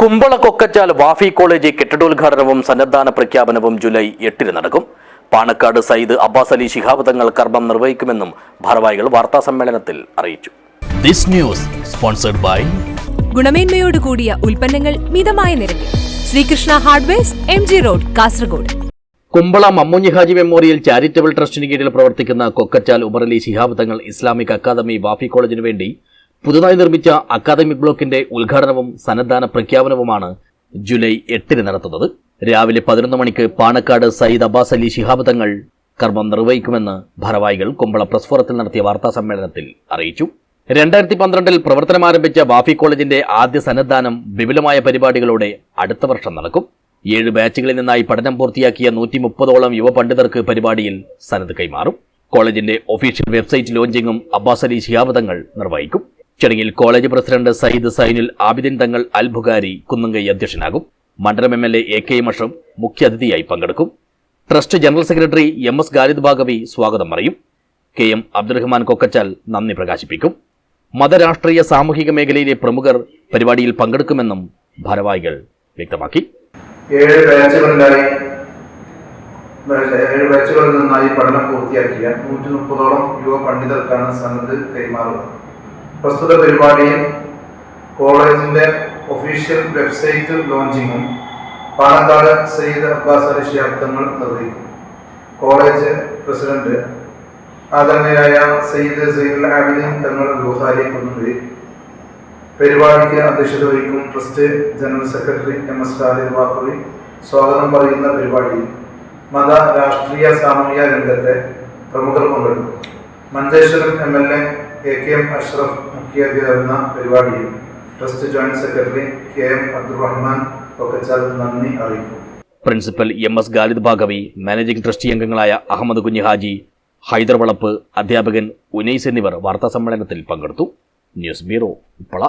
Kumbla Kokkachal Wafy college കെട്ടിടോദ്ഘാടനവും സന്നദ്ധാന പ്രഖ്യാപനവും ജൂലൈ എട്ടിന് നടക്കും. പാണക്കാട് സയ്യിദ് അബ്ബാസ് അലി ശിഹാബ് തങ്ങൾ കർമ്മം നിർവഹിക്കുമെന്നും ഭാരവാഹികൾ വാർത്താ സമ്മേളനത്തിൽ അറിയിച്ചു. This news sponsored by ഗുണമേന്മയോട് കൂടിയ ഉൽപ്പന്നങ്ങൾ മിതമായ നിരക്കിൽ. Sreekrishna hardwares M G road Kasaragod. Kumbla Mammoonji Haji memorial charitable ട്രസ്റ്റിന് കീഴിൽ പ്രവർത്തിക്കുന്ന കൊക്കച്ചാൽ ഉമർ അലി ശിഹാബ് തങ്ങൾ ഇസ്ലാമിക് അക്കാദമി വാഫി കോളേജിനു വേണ്ടി പുതുതായി നിർമ്മിച്ച അക്കാദമിക് ബ്ലോക്കിന്റെ ഉദ്ഘാടനവും സന്നദ്ധാന പ്രഖ്യാപനവുമാണ് ജൂലൈ എട്ടിന് നടത്തുന്നത്. രാവിലെ പതിനൊന്ന് മണിക്ക് പാണക്കാട് സയ്യിദ് അബ്ബാസ് അലി ശിഹാബ് തങ്ങൾ കർമ്മം നിർവഹിക്കുമെന്ന് ഭാരവാഹികൾ കുമ്പള പ്രസ് ഫോറത്തിൽ നടത്തിയ വാർത്താ സമ്മേളനത്തിൽ അറിയിച്ചു. രണ്ടായിരത്തി പന്ത്രണ്ടിൽ പ്രവർത്തനം ആരംഭിച്ച വാഫി കോളേജിന്റെ ആദ്യ സന്നദ്ധാനം വിപുലമായ പരിപാടികളോടെ അടുത്ത വർഷം നടക്കും. ഏഴ് ബാച്ചുകളിൽ നിന്നായി പഠനം പൂർത്തിയാക്കിയ നൂറ്റി മുപ്പതോളം യുവ പണ്ഡിതർക്ക് പരിപാടിയിൽ സന്നദ്ധ കൈമാറും. കോളേജിന്റെ ഒഫീഷ്യൽ വെബ്സൈറ്റ് ലോഞ്ചിങ്ങും അബ്ബാസ് അലി ശിഹാബ് തങ്ങൾ നിർവഹിക്കും. ചടങ്ങിൽ കോളേജ് പ്രസിഡന്റ് സയ്യിദ് സൈനുൽ ആബിദിൻ തങ്ങൾ അൽബുഗാരി കുന്നങ്കൈ അധ്യക്ഷനാകും. മണ്ഡലം M L A K Ashraf മുഖ്യാതിഥിയായി പങ്കെടുക്കും. Trust general secretary M S Khalid Baqavi സ്വാഗതം പറയും. കെ എം അബ്ദുറഹ്മാൻ കൊക്കച്ചാൽ നന്ദി പ്രകാശിപ്പിക്കും. മതരാഷ്ട്രീയ സാമൂഹിക മേഖലയിലെ പ്രമുഖർ പരിപാടിയിൽ പങ്കെടുക്കുമെന്നും ഭാരവാഹികൾ വ്യക്തമാക്കി. ഏഴ് ഏഴ് ബാച്ചുകളിൽ നിന്നായി പഠനം പൂർത്തിയാക്കിയ നൂറ്റി മുപ്പതോളം യുവ പണ്ഡിതർക്കാണ് സന്നദ്ധ കൈമാറുന്നത്. പ്രസ്തുത പരിപാടിയിൽ കോളേജിന്റെ ഒഫീഷ്യൽ വെബ്സൈറ്റ് ലോഞ്ചിങ്ങും പാലക്കാട് സയ്യിദ് അബ്ബാസ് അലി ശിഹാബ്ദങ്ങൾ നിർവഹിക്കും. കോളേജ് പ്രസിഡന്റ് ആദരണീയായ സയ്യിദ് സയ്യിദ് ആബിദിൻ തങ്ങൾ ബുഹാരി കുന്നുകരി പരിപാടിക്ക് അധ്യക്ഷത വഹിക്കും trust general secretary M S Khalid വാക്കുറി സ്വാഗതം പറയുന്ന പരിപാടിയിൽ മത രാഷ്ട്രീയ സാമൂഹിക രംഗത്തെ പ്രമുഖർ പങ്കെടുക്കും. Manjeshwaram M L A A K M Ashraf മുഖ്യാതിഥിയാകുന്ന പരിപാടിയിൽ trust joint secretary K M Abdurahman Okkachal നന്ദി അറിയിക്കും principal M S Khalid Baqavi managing trustee അംഗങ്ങളായ അഹമ്മദ് കുഞ്ഞിഹാജി ഹൈദർ വളപ്പ് അധ്യാപകൻ ഉനൈസ് എന്നിവർ വാർത്താ സമ്മേളനത്തിൽ പങ്കെടുത്തു. News bureau Uppala